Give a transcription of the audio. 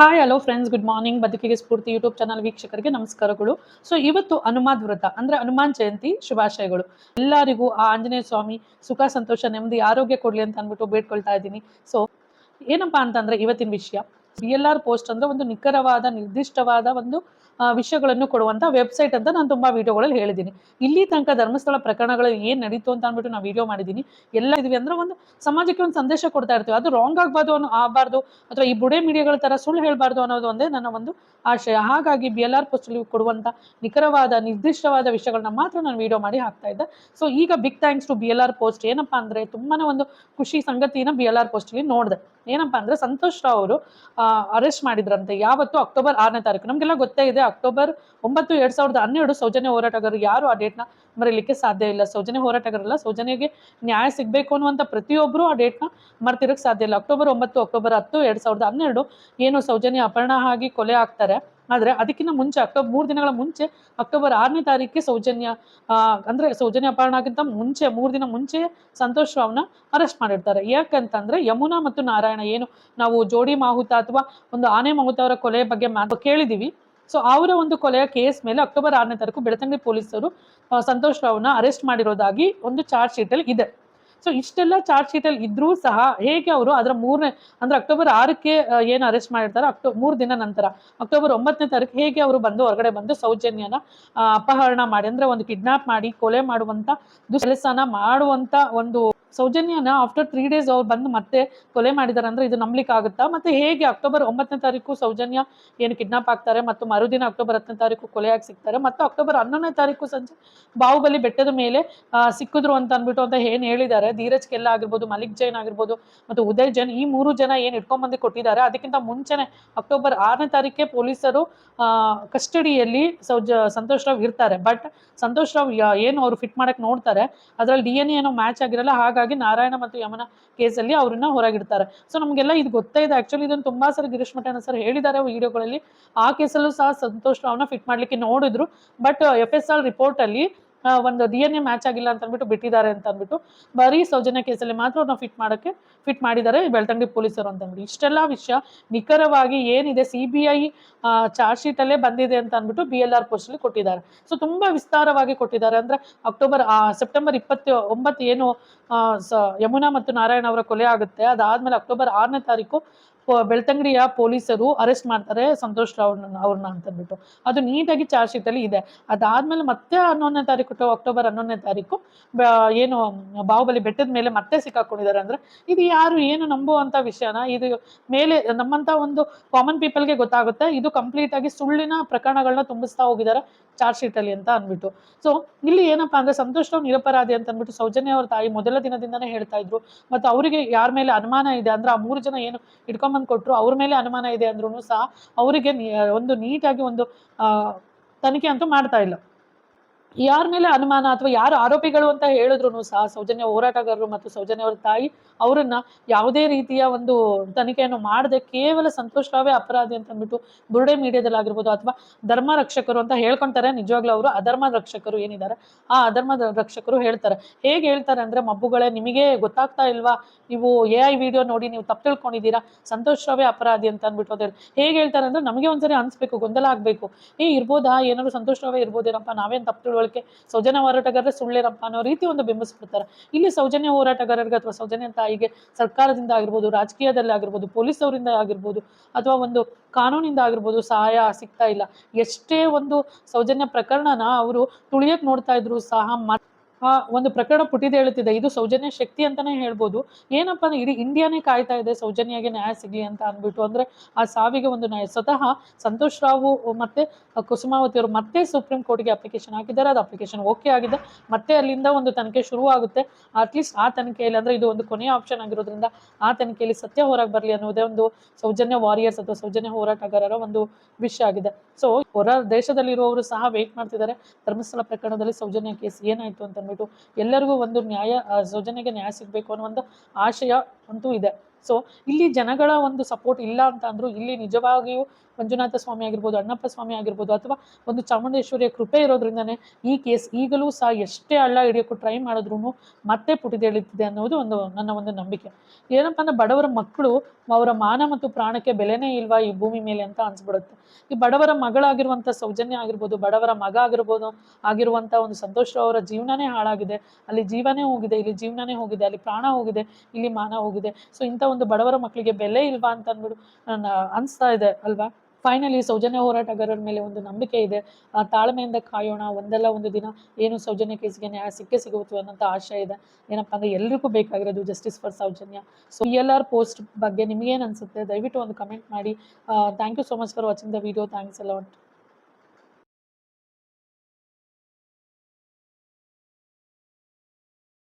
Hi hello friends good morning ಬದುಕಿಗೆ ಸ್ಫೂರ್ತಿ YouTube channel ವೀಕ್ಷಕರಿಗೆ ನಮಸ್ಕಾರಗಳು. ಸೊ ಇವತ್ತು ಹನುಮಾನ್ ವ್ರತ, ಅಂದ್ರೆ ಹನುಮಾನ್ ಜಯಂತಿ ಶುಭಾಶಯಗಳು. ಎಲ್ಲರಿಗೂ ಆ ಆಂಜನೇಯ ಸ್ವಾಮಿ ಸುಖ, ಸಂತೋಷ, ನೆಮ್ಮದಿ, ಆರೋಗ್ಯ ಕೊಡ್ಲಿ ಅಂತ ಅಂದ್ಬಿಟ್ಟು ಬೇಡ್ಕೊಳ್ತಾ ಇದ್ದೀನಿ. ಸೊ ಏನಪ್ಪಾ ಅಂತಂದ್ರೆ ಇವತ್ತಿನ ವಿಷಯ. ಬಿ ಎಲ್ ಆರ್ ಪೋಸ್ಟ್ ಅಂದ್ರೆ ಒಂದು ನಿಖರವಾದ, ನಿರ್ದಿಷ್ಟವಾದ ಒಂದು ವಿಷಯಗಳನ್ನು ಕೊಡುವಂತ ವೆಬ್ಸೈಟ್ ಅಂತ ನಾನು ತುಂಬಾ ವಿಡಿಯೋಗಳಲ್ಲಿ ಹೇಳಿದ್ದೀನಿ. ಇಲ್ಲಿ ತನಕ ಧರ್ಮಸ್ಥಳ ಪ್ರಕರಣಗಳು ಏನು ನಡೀತು ಅಂತ ಅಂದ್ಬಿಟ್ಟು ನಾವು ವಿಡಿಯೋ ಮಾಡಿದ್ದೀನಿ ಎಲ್ಲ ಇದೀವಿ ಅಂದ್ರೆ ಒಂದು ಸಮಾಜಕ್ಕೆ ಒಂದು ಸಂದೇಶ ಕೊಡ್ತಾ ಇರ್ತೀವಿ. ಅದು ರಾಂಗ್ ಆಗ್ಬಾರ್ದು ಅನ್ನೋ, ಆಗಬಾರ್ದು, ಅಥವಾ ಈ ಬುಡೆ ಮೀಡಿಯಾಗಳ ತರ ಸುಳ್ಳು ಹೇಳಬಾರ್ದು ಅನ್ನೋದು ಒಂದೇ ನನ್ನ ಒಂದು ಆಶಯ ಹಾಗಾಗಿ ಬಿ ಎಲ್ ಆರ್ ಪೋಸ್ಟಲ್ಲಿ ಕೊಡುವಂತ ನಿಖರವಾದ, ನಿರ್ದಿಷ್ಟವಾದ ವಿಷಯಗಳನ್ನ ಮಾತ್ರ ನಾನು ವಿಡಿಯೋ ಮಾಡಿ ಹಾಕ್ತಾ ಇದ್ದೆ. ಸೊ ಈಗ big thanks to B L R post ಏನಪ್ಪಾ ಅಂದ್ರೆ ತುಂಬಾನೇ ಒಂದು ಖುಷಿ, ಸಂಗತಿನ ಬಿ ಎಲ್ ಆರ್ ಪೋಸ್ಟಲ್ಲಿ ನೋಡಿದೆ. ಏನಪ್ಪಾ ಅಂದ್ರೆ ಸಂತೋಷ್ ರಾವ್ ಅವರು ಅರೆಸ್ಟ್ ಮಾಡಿದ್ರಂತೆ. ಯಾವತ್ತು? ಅಕ್ಟೋಬರ್ ಆರನೇ ತಾರೀಕು. ನಮಗೆಲ್ಲ ಗೊತ್ತೇ ಇದೆ, ಅಕ್ಟೋಬರ್ ಒಂಬತ್ತು ಎರಡ್ ಸಾವಿರದ ಹನ್ನೆರಡು ಸೌಜನ್ಯ ಹೋರಾಟಗಾರರು ಯಾರು ಆ ಡೇಟ್ನ ಮರೀಲಿಕ್ಕೆ ಸಾಧ್ಯ ಇಲ್ಲ. ಸೌಜನ್ಯ ಹೋರಾಟಗಾರಲ್ಲ ಸೌಜನ್ಯಗೆ ನ್ಯಾಯ ಸಿಗಬೇಕು ಅನ್ನುವಂಥ ಪ್ರತಿಯೊಬ್ಬರು ಆ ಡೇಟ್ನ ಮರ್ತಿರಕ್ಕೆ ಸಾಧ್ಯ ಇಲ್ಲ. ಅಕ್ಟೋಬರ್ ಒಂಬತ್ತು, ಅಕ್ಟೋಬರ್ ಹತ್ತು, ಎರಡ್ ಸಾವಿರದ ಹನ್ನೆರಡು, ಏನು ಸೌಜನ್ಯ ಅಪಹರಣ ಆಗಿ ಕೊಲೆ ಆಗ್ತಾರೆ. ಆದರೆ ಅದಕ್ಕಿಂತ ಮುಂಚೆ ಅಕ್ಟೋಬರ್, ಮೂರು ದಿನಗಳ ಮುಂಚೆ ಅಕ್ಟೋಬರ್ ಆರನೇ ತಾರೀಕಿಗೆ ಸೌಜನ್ಯ ಅಂದರೆ ಸೌಜನ್ಯ ಅಪಹರಣಕ್ಕಿಂತ ಮುಂಚೆ, ಮೂರು ದಿನ ಮುಂಚೆ ಸಂತೋಷ್ ರಾವ್ನ ಅರೆಸ್ಟ್ ಮಾಡಿರ್ತಾರೆ. ಯಾಕಂತಂದರೆ ಯಮುನಾ ಮತ್ತು ನಾರಾಯಣ ಏನು, ನಾವು ಜೋಡಿ ಮಾಹುತ ಅಥವಾ ಒಂದು ಆನೆ ಮಾಹುತ ಅವರ ಕೊಲೆ ಬಗ್ಗೆ ಮಾತು ಕೇಳಿದ್ದೀವಿ ಸೊ ಅವರ ಒಂದು ಕೊಲೆಯ ಕೇಸ್ ಮೇಲೆ ಅಕ್ಟೋಬರ್ ಆರನೇ ತಾರೀಕು ಬೆಳತಂಗಡಿ ಪೊಲೀಸರು ಸಂತೋಷ್ ರಾವ್ನ ಅರೆಸ್ಟ್ ಮಾಡಿರೋದಾಗಿ ಒಂದು ಚಾರ್ಜ್ ಶೀಟಲ್ಲಿ ಇದೆ. ಸೊ ಇಷ್ಟೆಲ್ಲ ಚಾರ್ಜ್ ಶೀಟ್ ಅಲ್ಲಿ ಇದ್ರೂ ಸಹ ಹೇಗೆ ಅವರು ಅದರ ಮೂರನೇ, ಅಂದ್ರೆ ಅಕ್ಟೋಬರ್ ಆರಕ್ಕೆ ಏನು ಅರೆಸ್ಟ್ ಮಾಡಿರ್ತಾರೆ ಅಕ್ಟೋ ಮೂರು ದಿನ ನಂತರ ಅಕ್ಟೋಬರ್ ಒಂಬತ್ತನೇ ತಾರೀಕು ಹೇಗೆ ಅವರು ಬಂದು ಹೊರಗಡೆ ಬಂದು ಸೌಜನ್ಯನ ಅಪಹರಣ ಮಾಡಿ, ಅಂದ್ರೆ ಒಂದು ಕಿಡ್ನಾಪ್ ಮಾಡಿ, ಕೊಲೆ ಮಾಡುವಂತ ಕೆಲಸನ ಮಾಡುವಂತ ಒಂದು ಸೌಜನ್ಯನ ಆಫ್ಟರ್ ತ್ರೀ ಡೇಸ್ ಅವ್ರು ಬಂದು ಮತ್ತೆ ಕೊಲೆ ಮಾಡಿದಾರೆ, ಅಂದ್ರೆ ಇದು ನಂಬಲಿಕ್ಕೆ ಆಗುತ್ತಾ ಮತ್ತೆ ಹೇಗೆ ಅಕ್ಟೋಬರ್ ಒಂಬತ್ತನೇ ತಾರೀಕು ಸೌಜನ್ಯ ಏನು ಕಿಡ್ನಾಪ್ ಆಗ್ತಾರೆ, ಮತ್ತು ಮರುದಿನ ಅಕ್ಟೋಬರ್ ಹತ್ತನೇ ತಾರೀಕು ಕೊಲೆಯಾಗಿ ಸಿಗ್ತಾರೆ, ಮತ್ತು ಅಕ್ಟೋಬರ್ ಹನ್ನೊಂದನೇ ತಾರೀಕು ಸಂಜೆ ಬಾಹುಬಲಿ ಬೆಟ್ಟದ ಮೇಲೆ ಸಿಕ್ಕಿದ್ರು ಅಂತ ಅಂದ್ಬಿಟ್ಟು ಅಂತ ಏನ್ ಹೇಳಿದ್ದಾರೆ? ಧೀರಜ್ ಕೆಲ್ಲ ಆಗಿರ್ಬೋದು ಮಲಿಕ್ ಜೈನ್ ಆಗಿರ್ಬೋದು ಮತ್ತು ಉದಯ್ ಜೈನ್ ಈ ಮೂರು ಜನ ಏನ್ ಇಟ್ಕೊಂಡ್ಬಂದು ಕೊಟ್ಟಿದ್ದಾರೆ ಅದಕ್ಕಿಂತ ಮುಂಚೆನೆ ಅಕ್ಟೋಬರ್ ಆರನೇ ತಾರೀಕೆ ಪೊಲೀಸರು ಕಸ್ಟಡಿಯಲ್ಲಿ ಸೌಜ ಸಂತೋಷ್ ರಾವ್ ಇರ್ತಾರೆ. ಬಟ್ ಸಂತೋಷ್ ರಾವ್ ಏನು ಅವರು ಫಿಟ್ ಮಾಡಕ್ ನೋಡ್ತಾರೆ ಅದ್ರಲ್ಲಿ ಡಿ ಎನ್ ಏನೋ ಮ್ಯಾಚ್ ಆಗಿರಲ್ಲ ಹಾಗಾಗಿ ನಾರಾಯಣ ಮತ್ತು ಯಮನ ಕೇಸಲ್ಲಿ ಅವ್ರನ್ನ ಹೊರಗಿಡ್ತಾರೆ. ಸೊ ನಮಗೆಲ್ಲ ಇದು ಗೊತ್ತೇ ಇದೆ. ಆಕ್ಚುಲಿ ಇದನ್ನು ತುಂಬಾ ಸರಿ ಗಿರೀಶ್ ಮಠನ ಸರ್ ಹೇಳಿದ್ದಾರೆ ವಿಡಿಯೋಗಳಲ್ಲಿ. ಆ ಕೇಸಲ್ಲೂ ಸಹ ಸಂತೋಷ್ ರಾವ್ನ ಫಿಟ್ ಮಾಡ್ಲಿಕ್ಕೆ ನೋಡಿದ್ರು. But F S R report ಅಲ್ಲಿ ಆ, ಒಂದು ಡಿ ಎನ್ ಎ ಮ್ಯಾಚ್ ಆಗಿಲ್ಲ ಅಂತ ಅಂದ್ಬಿಟ್ಟು ಬಿಟ್ಟಿದ್ದಾರೆ ಅಂತ ಅಂದ್ಬಿಟ್ಟು ಬರೀ ಸೌಜನ್ಯ ಕೇಸಲ್ಲಿ ಮಾತ್ರ ಅವ್ರನ್ನ ಫಿಟ್ ಮಾಡೋಕ್ಕೆ ಫಿಟ್ ಮಾಡಿದ್ದಾರೆ ಬೆಳ್ತಂಗಡಿ ಪೊಲೀಸರು ಅಂತ ಅಂದ್ಬಿಟ್ಟು. ಇಷ್ಟೆಲ್ಲ ವಿಷಯ ನಿಖರವಾಗಿ ಏನಿದೆ C B I charge sheet ಅಲ್ಲೇ ಬಂದಿದೆ ಅಂತ ಅಂದ್ಬಿಟ್ಟು ಬಿ ಎಲ್ ಆರ್ ಪೋಸ್ಟ್ ಅಲ್ಲಿ ಕೊಟ್ಟಿದ್ದಾರೆ. ಸೊ ತುಂಬಾ ವಿಸ್ತಾರವಾಗಿ ಕೊಟ್ಟಿದ್ದಾರೆ. ಅಂದ್ರೆ ಅಕ್ಟೋಬರ್ ಸೆಪ್ಟೆಂಬರ್ ಇಪ್ಪತ್ತು ಒಂಬತ್ತು ಏನು ಯಮುನಾ ಮತ್ತು ನಾರಾಯಣ ಅವರ ಕೊಲೆ ಆಗುತ್ತೆ. ಅದಾದ್ಮೇಲೆ ಅಕ್ಟೋಬರ್ ಆರನೇ ತಾರೀಕು ಬೆಳ್ತಂಗಡಿಯ ಪೊಲೀಸರು ಅರೆಸ್ಟ್ ಮಾಡ್ತಾರೆ ಸಂತೋಷ್ ರಾವ್ ಅವ್ರನ್ನ ಅಂತ ಅಂದ್ಬಿಟ್ಟು. ಅದು ನೀಟಾಗಿ ಚಾರ್ಜ್ ಶೀಟ್ ಅಲ್ಲಿ ಇದೆ. ಅದಾದ್ಮೇಲೆ ಮತ್ತೆ ಹನ್ನೊಂದನೇ ತಾರೀಕು ಅಕ್ಟೋಬರ್ ಹನ್ನೊಂದನೇ ತಾರೀಕು ಏನು ಬಾಹುಬಲಿ ಬೆಟ್ಟದ ಮೇಲೆ ಮತ್ತೆ ಸಿಕ್ಕಾಕೊಂಡಿದ್ದಾರೆ ಅಂದ್ರೆ, ಇದು ಯಾರು ಏನು ನಂಬುವಂತ ವಿಷಯನ, ಇದು ಮೇಲೆ ನಮ್ಮಂತ ಒಂದು ಕಾಮನ್ ಪೀಪಲ್ಗೆ ಗೊತ್ತಾಗುತ್ತೆ. ಇದು ಕಂಪ್ಲೀಟ್ ಆಗಿ ಸುಳ್ಳಿನ ಪ್ರಕರಣಗಳನ್ನ ತುಂಬಿಸ್ತಾ ಹೋಗಿದ್ದಾರೆ ಚಾರ್ಜ್ ಶೀಟ್ ಅಲ್ಲಿ ಅಂತ ಅಂದ್ಬಿಟ್ಟು. ಸೊ ಇಲ್ಲಿ ಏನಪ್ಪಾ ಅಂದ್ರೆ ಸಂತೋಷ್ ರಾವ್ ನಿರಪರಾಧಿ ಅಂತ ಅಂದ್ಬಿಟ್ಟು ಸೌಜನ್ಯ ಅವ್ರ ತಾಯಿ ಮೊದಲ ದಿನದಿಂದಾನೇ ಹೇಳ್ತಾ ಇದ್ರು. ಮತ್ತು ಅವರಿಗೆ ಯಾರ ಮೇಲೆ ಅನುಮಾನ ಇದೆ ಅಂದ್ರೆ ಆ ಮೂರು ಜನ ಏನು ಕೊಟ್ರು ಅವ್ರ ಮೇಲೆ ಅನುಮಾನ ಇದೆ ಅಂದ್ರೂ ಸಹ ಅವರಿಗೆ ಒಂದು ನೀಟಾಗಿ ಒಂದು ತನಿಖೆ ಅಂತೂ ಮಾಡ್ತಾ ಇಲ್ಲ. ಯಾರ ಮೇಲೆ ಅನುಮಾನ ಅಥವಾ ಯಾರು ಆರೋಪಿಗಳು ಅಂತ ಹೇಳಿದ್ರು ಸಹ ಸೌಜನ್ಯ ಹೋರಾಟಗಾರರು ಮತ್ತು ಸೌಜನ್ಯ ಅವರ ತಾಯಿ ಅವರನ್ನ ಯಾವುದೇ ರೀತಿಯ ಒಂದು ತನಿಖೆಯನ್ನು ಮಾಡದೆ ಕೇವಲ ಸಂತೋಷ್ ರಾವೇ ಅಪರಾಧಿ ಅಂತ ಅಂದ್ಬಿಟ್ಟು ಬುರುಡೆ ಮೀಡಿಯಾದಲ್ಲಿ ಆಗಿರ್ಬೋದು ಅಥವಾ ಧರ್ಮ ರಕ್ಷಕರು ಅಂತ ಹೇಳ್ಕೊಂತಾರೆ. ನಿಜವಾಗ್ಲೂ ಅವರು ಅಧರ್ಮ ರಕ್ಷಕರು ಏನಿದ್ದಾರೆ ಆ ಅಧರ್ಮ ರಕ್ಷಕರು ಹೇಳ್ತಾರೆ. ಹೇಗೆ ಹೇಳ್ತಾರೆ ಅಂದ್ರೆ, ಮಬ್ಬುಗಳೇ, ನಿಮಗೆ ಗೊತ್ತಾಗ್ತಾ ಇಲ್ವಾ? ನೀವು ಎ ಐ ವಿಡಿಯೋ ನೋಡಿ, ನೀವು ತಪ್ಪು ತಿಳ್ಕೊಂಡಿದ್ದೀರಾ? ಸಂತೋಷ್ ರಾವೇ ಅಪರಾಧಿ ಅಂತ ಅಂದ್ಬಿಟ್ಟು ಅದೇ ಹೇಗೆ ಹೇಳ್ತಾರೆ ಅಂದ್ರೆ, ನಮಗೆ ಒಂದ್ಸರಿ ಅನ್ಸ್ಬೇಕು, ಗೊಂದಲ ಆಗ್ಬೇಕು. ಏ ಇರ್ಬೋದಾ? ಏನಾದ್ರು ಸಂತೋಷ್ ರಾವೇ ಇರ್ಬೋದೇನಪ್ಪ? ನಾವೇನ್ ತಪ್ಪು ತಿಳುವಳಿಕೆ ಸೌಜನ್ಯ ಹೋರಾಟಗಾರರೇ ಸುಳ್ಳೇನಪ್ಪ ಅನ್ನೋ ರೀತಿ ಒಂದು ಬಿಂಬಿಸ್ಬಿಡ್ತಾರೆ. ಇಲ್ಲಿ ಸೌಜನ್ಯ ಹೋರಾಟಗಾರರಿಗೆ ಅಥವಾ ಸೌಜನ್ಯ ತಾಯಿಗೆ ಸರ್ಕಾರದಿಂದ ಆಗಿರ್ಬೋದು, ರಾಜಕೀಯದಲ್ಲಿ ಆಗಿರ್ಬೋದು ಪೊಲೀಸ್ ಅವರಿಂದ ಆಗಿರ್ಬೋದು ಅಥವಾ ಒಂದು ಕಾನೂನಿಂದ ಆಗಿರ್ಬೋದು ಸಹಾಯ ಸಿಗ್ತಾ ಇಲ್ಲ. ಎಷ್ಟೇ ಒಂದು ಸೌಜನ್ಯ ಪ್ರಕರಣನ ಅವರು ತುಳಿಯಕ್ ನೋಡ್ತಾ ಇದ್ರು, ಸಹ ಒಂದು ಪ್ರಕರಣ ಪುಟಿದ ಹೇಳುತ್ತಿದೆ. ಇದು ಸೌಜನ್ಯ ಶಕ್ತಿ ಅಂತಾನೆ ಹೇಳ್ಬೋದು. ಏನಪ್ಪಾ ಅಂದ್ರೆ ಇಡೀ ಇಂಡಿಯಾನೇ ಕಾಯ್ತಾ ಇದೆ ಸೌಜನ್ಯಗೆ ನ್ಯಾಯ ಸಿಗ್ಲಿ ಅಂತ ಅಂದ್ಬಿಟ್ಟು. ಅಂದ್ರೆ ಆ ಸಾವಿಗೆ ಒಂದು ನ್ಯಾಯ. ಸ್ವತಃ ಸಂತೋಷ್ ರಾವು ಮತ್ತೆ ಕುಸುಮಾವತಿ ಅವರು ಮತ್ತೆ ಸುಪ್ರೀಂ ಕೋರ್ಟ್ಗೆ ಅಪ್ಲಿಕೇಶನ್ ಹಾಕಿದ್ದಾರೆ. ಅದು ಅಪ್ಲಿಕೇಶನ್ ಓಕೆ ಆಗಿದೆ. ಮತ್ತೆ ಅಲ್ಲಿಂದ ಒಂದು ತನಿಖೆ ಶುರು ಆಗುತ್ತೆ ಅಟ್ಲೀಸ್ಟ್ ಆ ತನಿಖೆಯಲ್ಲಿ ಅಂದ್ರೆ ಇದು ಒಂದು ಕೊನೆಯ ಆಪ್ಷನ್ ಆಗಿರೋದ್ರಿಂದ ಆ ತನಿಖೆಯಲ್ಲಿ ಸತ್ಯ ಹೊರಗೆ ಬರಲಿ ಅನ್ನೋದೇ ಒಂದು ಸೌಜನ್ಯ ವಾರಿಯರ್ಸ್ ಅಥವಾ ಸೌಜನ್ಯ ಹೋರಾಟಗಾರರ ಒಂದು ವಿಷಯ ಆಗಿದೆ. ಸೊ ಹೊರ ದೇಶದಲ್ಲಿರುವವರು ಸಹ ವೇಟ್ ಮಾಡ್ತಿದ್ದಾರೆ. ಧರ್ಮಸ್ಥಳ ಪ್ರಕರಣದಲ್ಲಿ ಸೌಜನ್ಯ ಕೇಸ್ ಏನಾಯ್ತು ಅಂತ ಅಂದ್ಬಿಟ್ಟು ಎಲ್ಲರಿಗೂ ಒಂದು ನ್ಯಾಯ ಸೃಜನೆಗೆ ನ್ಯಾಯ ಸಿಗಬೇಕು ಅನ್ನೋ ಒಂದು ಆಶಯ ಅಂತೂ ಇದೆ. ಸೊ ಇಲ್ಲಿ ಜನಗಳ ಒಂದು ಸಪೋರ್ಟ್ ಇಲ್ಲ ಅಂತ ಅಂದ್ರು ಇಲ್ಲಿ ನಿಜವಾಗಿಯೂ ಮಂಜುನಾಥ ಸ್ವಾಮಿ ಆಗಿರ್ಬೋದು, ಅಣ್ಣಪ್ಪ ಸ್ವಾಮಿ ಆಗಿರ್ಬೋದು ಅಥವಾ ಒಂದು ಚಾಮುಂಡೇಶ್ವರಿಯ ಕೃಪೆ ಇರೋದ್ರಿಂದನೇ ಈ ಕೇಸ್ ಈಗಲೂ ಸಹ ಎಷ್ಟೇ ಹಳ್ಳ ಹಿಡಿಯೋಕ್ಕೂ ಟ್ರೈ ಮಾಡಿದ್ರು ಮತ್ತೆ ಪುಟಿದೇಳುತ್ತಿದೆ ಅನ್ನೋದು ಒಂದು ನನ್ನ ಒಂದು ನಂಬಿಕೆ. ಏನಪ್ಪ ಅಂದ್ರೆ ಬಡವರ ಮಕ್ಕಳು ಅವರ ಮಾನ ಮತ್ತು ಪ್ರಾಣಕ್ಕೆ ಬೆಲೆನೇ ಇಲ್ವಾ ಈ ಭೂಮಿ ಮೇಲೆ ಅಂತ ಅನ್ಸ್ಬಿಡುತ್ತೆ. ಈ ಬಡವರ ಮಗಳಾಗಿರುವಂಥ ಸೌಜನ್ಯ ಆಗಿರ್ಬೋದು, ಬಡವರ ಮಗ ಆಗಿರ್ಬೋದು ಆಗಿರುವಂಥ ಒಂದು ಸಂತೋಷ ಅವರ ಜೀವನನೇ ಹಾಳಾಗಿದೆ. ಅಲ್ಲಿ ಜೀವನೇ ಹೋಗಿದೆ, ಇಲ್ಲಿ ಜೀವನನೇ ಹೋಗಿದೆ, ಅಲ್ಲಿ ಪ್ರಾಣ ಹೋಗಿದೆ, ಇಲ್ಲಿ ಮಾನ ಹೋಗಿದೆ. ಸೊ ಇಂಥ ಒಂದು ಬಡವರ ಮಕ್ಕಳಿಗೆ ಬೆಲೆ ಇಲ್ವಾ ಅಂತ ಅಂದ್ಬಿಟ್ಟು ಅನಿಸ್ತಾ ಇದೆ ಅಲ್ವಾ? ಫೈನಲಿ ಸೌಜನ್ಯ ಹೋರಾಟಗಾರರ ಮೇಲೆ ಒಂದು ನಂಬಿಕೆ ಇದೆ. ತಾಳ್ಮೆಯಿಂದ ಕಾಯೋಣ, ಒಂದಲ್ಲ ಒಂದು ದಿನ ಏನು ಸೌಜನ್ಯ ಕೇಸಿಗೆ ನ್ಯಾಯ ಸಿಕ್ಕೇ ಸಿಗುತ್ತೆ ಅನ್ನೋಂಥ ಆಶೆ ಇದೆ. ಏನಪ್ಪ ಅಂದರೆ ಎಲ್ರಿಗೂ ಬೇಕಾಗಿರೋದು justice for Sowjanya. So E L R post ಬಗ್ಗೆ ನಿಮಗೇನು ಅನಿಸುತ್ತೆ? ದಯವಿಟ್ಟು ಒಂದು ಕಮೆಂಟ್ ಮಾಡಿ. Thank you so much for watching the video thanks ಎಲ್ಲ